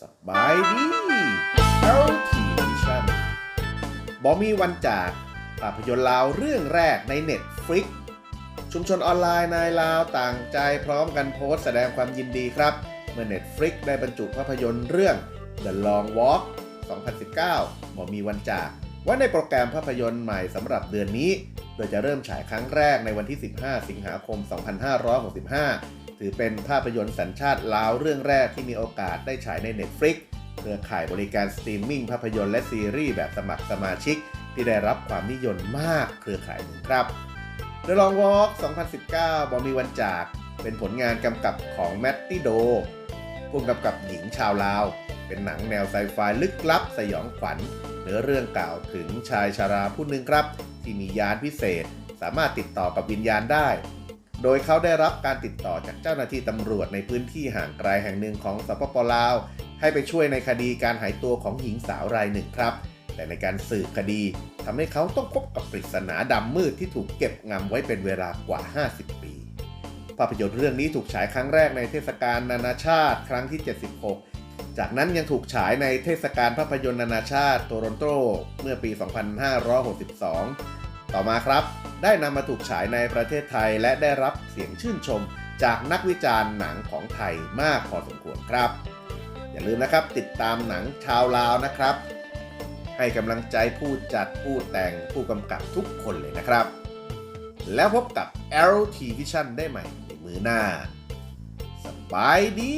สบายดีเอลทีวิชั่นบอมีวันจากภาพยนตร์ลาวเรื่องแรกใน Netflix ชุมชนออนไลน์นายลาวต่างใจพร้อมกันโพสต์แสดงความยินดีครับ เมื่อ Netflix ได้บรรจุภาพยนตร์เรื่อง The Long Walk 2019บอมีวันจาก ว่าในโปรแกรมภาพยนตร์ใหม่สำหรับเดือนนี้ โดยจะเริ่มฉายครั้งแรกในวันที่ 15 สิงหาคม 2565 ถือเป็นภาพยนตร์สัญชาติลาวเรื่องแรกที่มีโอกาสได้ฉายใน Netflix เครือข่ายบริการสตรีมมิ่งภาพยนตร์และซีรีส์แบบสมัครสมาชิก ที่ได้รับความนิยมมากเครือข่ายหนึ่งครับ The Long Walk 2019บอมีวันจาก เป็นผลงานกำกับของแมตตี้โดผู้กำกับหญิงชาวลาว เป็นหนังแนวไซไฟลึกลับสยองขวัญ เนื้อเรื่องกล่าวถึงชายชาราผู้หนึ่งครับ ที่มียานพิเศษ สามารถติดต่อกับวิญญาณได้ โดยเขาได้รับการติดต่อจากเจ้าหน้าที่ตำรวจในพื้นที่ห่างไกลแห่งหนึ่งของสปปลาว ให้ไปช่วยในคดีการหายตัวของหญิงสาวรายหนึ่งครับ แต่ในการสืบคดีทำให้เขาต้องพบกับปริศนาดำมืดที่ถูกเก็บงำไว้เป็นเวลากว่า 50 ปี ภาพยนตร์เรื่องนี้ถูกฉายครั้งแรกในเทศกาลนานาชาติ ครั้งที่ 76 จากนั้นยังถูกฉายในเทศกาลภาพยนตร์นานาชาติโตรอนโตเมื่อปี 2562 ต่อมาครับ ได้นำมาถูกฉายในประเทศไทยและได้รับเสียงชื่นชม จากนักวิจารณ์หนังของไทยมากพอสมควรครับ อย่าลืมนะครับติดตามหนังชาวลาวนะครับ ให้กำลังใจผู้จัดผู้แต่งผู้กำกับทุกคนเลยนะครับ แล้วพบกับ Arrow T Vision ได้ใหม่ในมือหน้าสบายดี